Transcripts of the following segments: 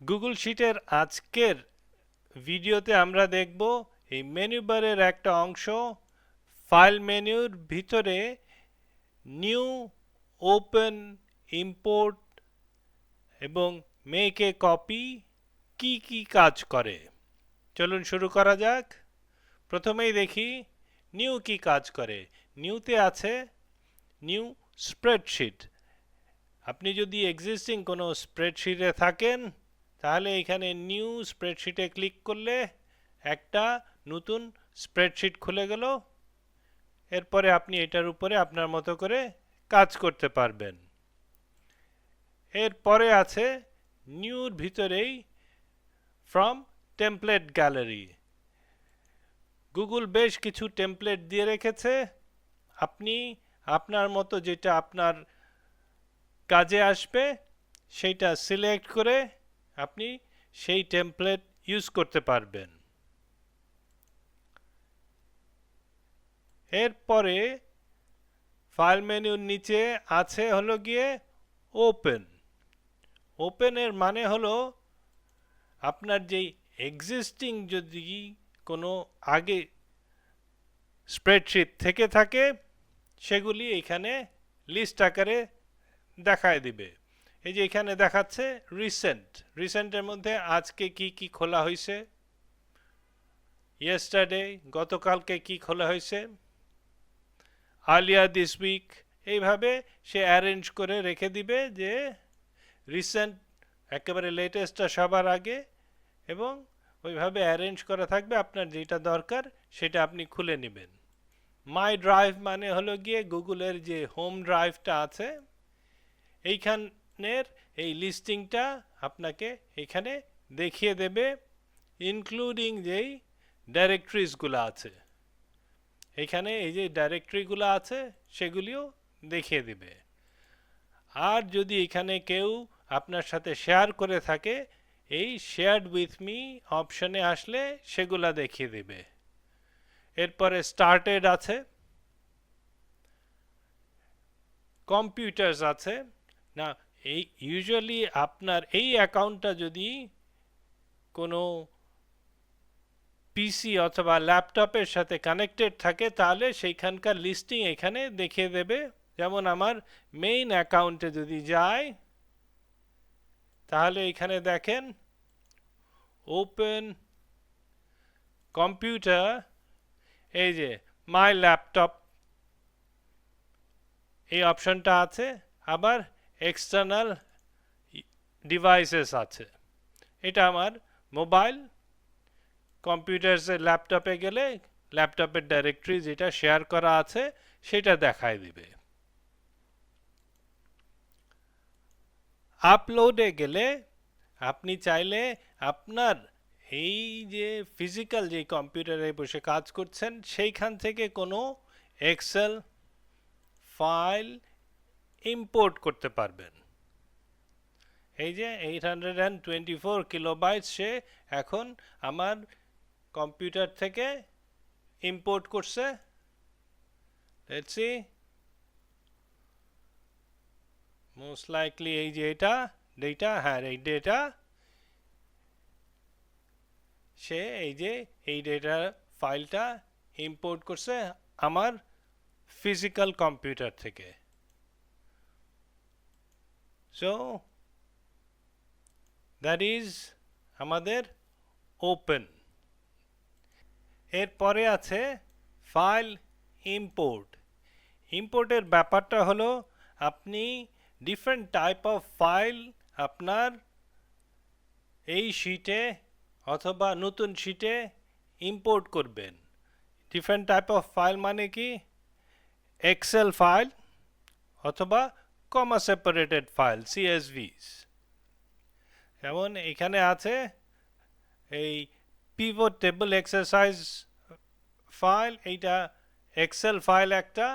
Google শিটের আজকের ভিডিওতে আমরা দেখব এই মেনু বারের একটা অংশ ফাইল মেনুর ভিতরে নিউ ওপেন ইম্পোর্ট এবং মেক কপি কি কি কাজ করে। চলুন শুরু করা যাক। প্রথমেই দেখি নিউ কি কাজ করে। নিউতে আছে নিউ স্প্রেডশিট আপনি যদি এক্সিস্টিং কোনো স্প্রেডশিটে থাকেন তাহলে এখানে নিউ স্প্রেডশিটে ক্লিক করলে একটা নতুন স্প্রেডশিট খুলে গেল। এরপরে আপনি এটার উপরে আপনার মতো করে কাজ করতে পারবেন। এরপরে আছে নিউর ভিতরেই ফ্রম টেমপ্লেট গ্যালারি গুগল বেশ কিছু টেমপ্লেট দিয়ে রেখেছে। আপনি আপনার মতো যেটা আপনার কাজে আসবে, সেইটা সিলেক্ট করে আপনি সেই টেমপ্লেট ইউজ করতে পারবেন। এরপরে ফাইল মেনুর নিচে আছে হলো গিয়ে ওপেন ওপেনের মানে হলো আপনার যেই এক্সিস্টিং যদি কোনো আগে স্প্রেডশিট থেকে থাকে, সেগুলি এখানে লিস্ট আকারে দেখায় দিবে। এই যে এখানে দেখাচ্ছে রিসেন্ট রিসেন্টের মধ্যে আজকে কি কি খোলা হয়েছে? ইয়েস্টারডে গতকালকে কি খোলা হয়েছে? আলিয়া দিস উইক এইভাবে সে অ্যারেঞ্জ করে রেখে দিবে যে রিসেন্ট একেবারে লেটেস্টটা সবার আগে এবং ওইভাবে অ্যারেঞ্জ করা থাকবে, আপনার যেটা দরকার সেটা আপনি খুলে নেবেন। মাই ড্রাইভ মানে হলো গিয়ে গুগলের যে হোম ড্রাইভটা আছে এইখানের এই লিস্টিংটা আপনাকে এখানে দেখিয়ে দেবে ইনক্লুডিং যেই ডাইরেক্টরিজগুলো আছে। এখানে এই যে ডাইরেক্টরিগুলো আছে, সেগুলিও দেখিয়ে দিবে। আর যদি এখানে কেউ আপনার সাথে শেয়ার করে থাকে, এই শেয়ার্ড উইথ মি অপশনে আসলে সেগুলা দেখিয়ে দিবে। এরপরে স্টার্টেড আছে কম্পিউটার্স আছে। না এই ইউজুয়ালি আপনার এই অ্যাকাউন্টটা যদি কোনো পিসি অথবা ল্যাপটপের সাথে কানেক্টেড থাকে, তাহলে সেইখানকার লিস্টিং এখানে দেখিয়ে দেবে। যেমন আমার মেইন অ্যাকাউন্টে যদি যায় তাহলে এখানে দেখেন ওপেন কম্পিউটার এই যে মাই ল্যাপটপ এই অপশনটা আছে। আবার এক্সটার্নাল ডিভাইসেস আছে। এটা আমার মোবাইল কম্পিউটার্সের ল্যাপটপে গেলে ল্যাপটপের ডাইরেক্টরি যেটা শেয়ার করা আছে, সেটা দেখায় দিবে। আপলোডে গেলে আপনি চাইলে আপনার এই যে ফিজিক্যাল যে কম্পিউটারে বসে কাজ করছেন, সেইখান থেকে কোনো এক্সেল ফাইল ইম্পোর্ট করতে পারবেন। এই যে eight hundred and twenty four kilobyte সে এখন আমার কম্পিউটার থেকে ইম্পোর্ট করছে। লেটস সি মোস্ট লাইকলি এই যে এটা ডেটা হ্যাঁ এই ডেটা সে এই যে এই ডেটা ফাইলটা ইম্পোর্ট করছে আমার ফিজিক্যাল কম্পিউটার থেকে। সো দ্যাট ইজ আমাদের ওপেন এরপরে আছে ফাইল ইম্পোর্ট ইম্পোর্টের ব্যাপারটা হলো, আপনি ডিফারেন্ট টাইপ অফ ফাইল আপনার এই শিটে অথবা নতুন শিটে ইম্পোর্ট করবেন। ডিফারেন্ট টাইপ অফ ফাইল মানে কি? এক্সেল ফাইল অথবা কমা সেপারেটেড ফাইল সিএসভিস যেমন এখানে আছে এই পিভট টেবল এক্সারসাইজ ফাইল এইটা এক্সেল ফাইল একটা।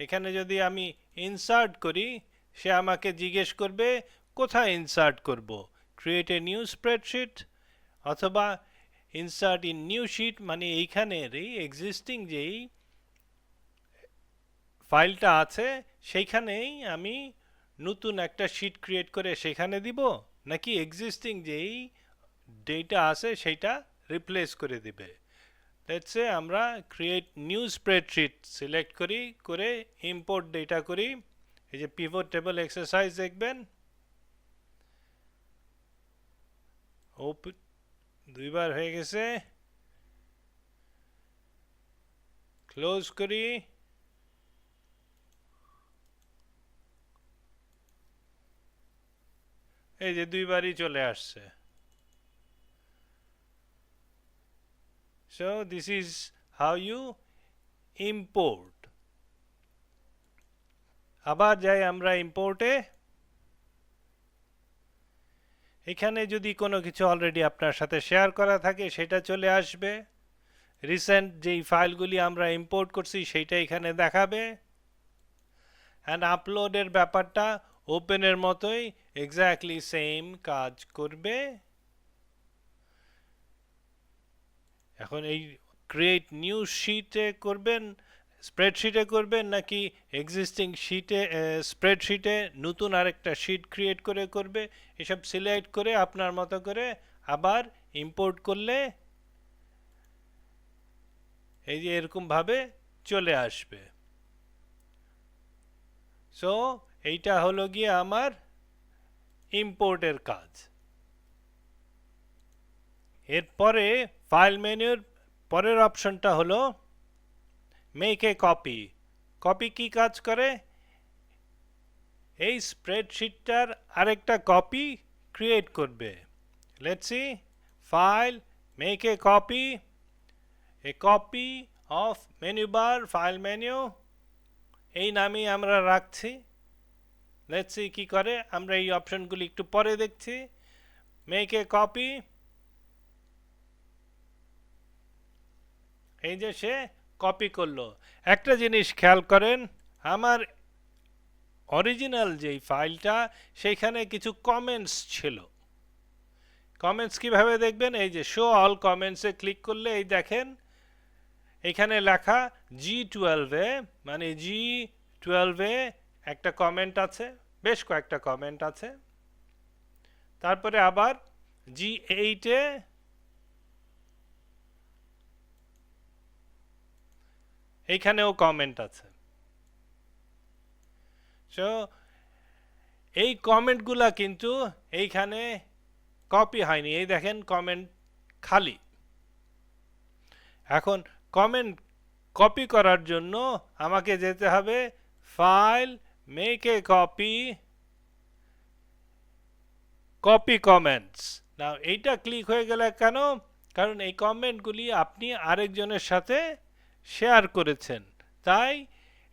এখানে যদি আমি ইনসার্ট করি, সে আমাকে জিজ্ঞেস করবে, কোথায় ইনসার্ট করব? ক্রিয়েট এ নিউ স্প্রেডশিট অথবা ইনসার্ট ইন নিউ শিট মানে এইখানের এই এক্সিস্টিং যেই ফাইলটা আছে, সেইখানেই আমি নতুন একটা শিট ক্রিয়েট করে সেখানে দিব? নাকি এক্সিস্টিং যেই ডেটা আছে সেটা রিপ্লেস করে দিবে? লেটস আমরা ক্রিয়েট নিউ স্প্রেডশিট সিলেক্ট করি, করে ইম্পোর্ট ডেটা করি। এই যে পিভট টেবল এক্সারসাইজ দেখবেন। ওপ- দুইবার হয়ে গেছে। ক্লোজ করি। এই যে দুইবারই চলে আসছে। So this is how you import আবার যাই আমরা ইম্পোর্টে এখানে যদি কোনো কিছু অলরেডি আপনার সাথে শেয়ার করা থাকে, সেটা চলে আসবে। রিসেন্ট যেই ফাইলগুলি আমরা ইম্পোর্ট করছি, সেইটা এখানে দেখাবে। অ্যান্ড আপলোডের ব্যাপারটা ওপেনের মতোই এক্স্যাক্টলি সেম কাজ করবে। এখন এই ক্রিয়েট নিউ শিটে করবেন স্প্রেডশিটে করবেন নাকি এক্সিস্টিং শিটে স্প্রেডশিটে নতুন আরেকটা শিট ক্রিয়েট করে করবে, এসব সিলেক্ট করে আপনার মতো করে আবার ইম্পোর্ট করলে এই যে এরকমভাবে চলে আসবে। সো এইটা হলো গিয়ে আমার ইম্পোর্টের কাজ। এরপরে ফাইল মেনুর পরের অপশনটা হলো মেক এ কপি কপি কি কাজ করে? এই স্প্রেডশিটটার আরেকটা কপি ক্রিয়েট করবে। Let's file make a copy a copy of menu bar file menu এই নামেই আমরা রাখছি। লেটস সি কি করে? আমরা এই অপশনগুলি একটু পরে দেখছি। মেক এ কপি এই যে সে কপি করল। একটা জিনিস খেয়াল করেন, আমার অরিজিনাল যেই ফাইলটা সেইখানে কিছু কমেন্টস ছিল। কমেন্টস কীভাবে দেখবেন? এই যে শো অল কমেন্টসে ক্লিক করলে, এই দেখেন, এখানে লেখা জি টুয়েলভে মানে জি টুয়েলভে একটা কমেন্ট আছে। বেশ কয়েকটা কমেন্ট আছে। তারপরে আবার জি এইটে এইখানেও কমেন্ট আছে। সো এই কমেন্টগুলা কিন্তু এইখানে কপি হয়নি। এই দেখেন কমেন্ট খালি। এখন কমেন্ট কপি করার জন্য আমাকে যেতে হবে file make a copy copy comments না এইটা ক্লিক হয়ে গেলে কেন? কারণ এই কমেন্টগুলি আপনি আরেকজনের সাথে শেয়ার করেছেন। তাই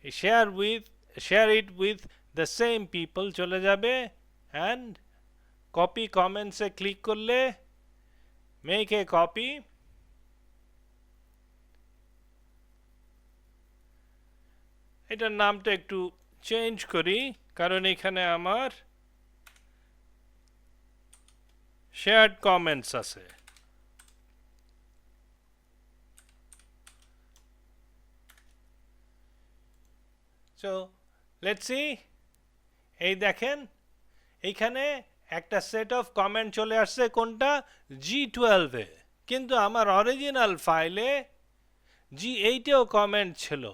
share with share it with the same people চলে যাবে। অ্যান্ড কপি কমেন্টসে ক্লিক করলে মেক এ কপি এটার নামটা একটু চেঞ্জ করি, কারণ এখানে আমার শেয়ার্ড কমেন্টস আছে। সো লেটস সি এই দেখেন এইখানে একটা সেট অফ কমেন্ট চলে আসছে, কোনটা? জি টুয়েলভে কিন্তু আমার অরিজিনাল ফাইলে জি এইটেও কমেন্ট ছিল,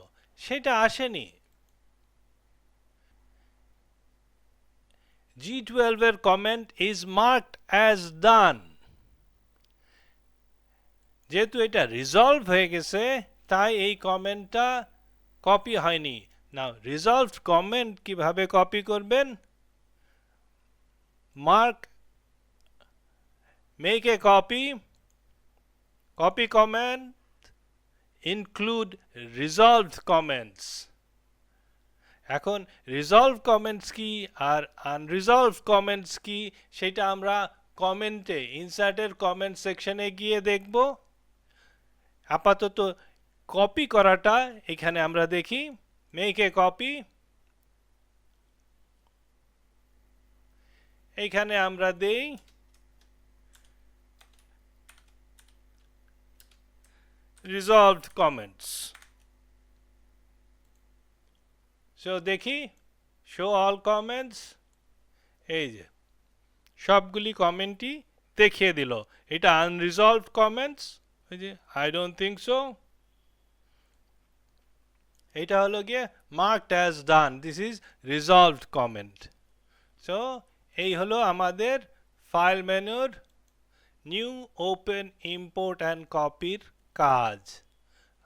সেটা আসেনি। জি টুয়েলভের comment is marked as done যেহেতু এটা রিজলভ হয়ে গেছে, তাই এই কমেন্টটা কপি হয়নি। না রিজলভড কমেন্ট কীভাবে কপি করবেন? Mark make a copy copy comment include resolved comments এখন রিজলভ কমেন্টস কি আর আনরিজলভ কমেন্টস কি সেটা আমরা কমেন্টে ইনসার্টের কমেন্ট সেকশনে গিয়ে দেখব। আপাতত কপি করাটা এখানে আমরা দেখি। মেক কপি এইখানে আমরা দেই। Resolved comments. So, দেখি শো অল কমেন্টস এই যে, সবগুলি কমেন্টই দেখিয়ে দিল। এটা আনরিজলভড কমেন্টস ওই যে আই ডোন্ট থিঙ্ক সো এটা হলো গিয়ে marked as done this is resolved comment so এই হলো আমাদের ফাইল মেনুর নিউ ওপেন ইম্পোর্ট অ্যান্ড কপির কাজ।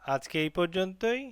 আজকে এই পর্যন্তই।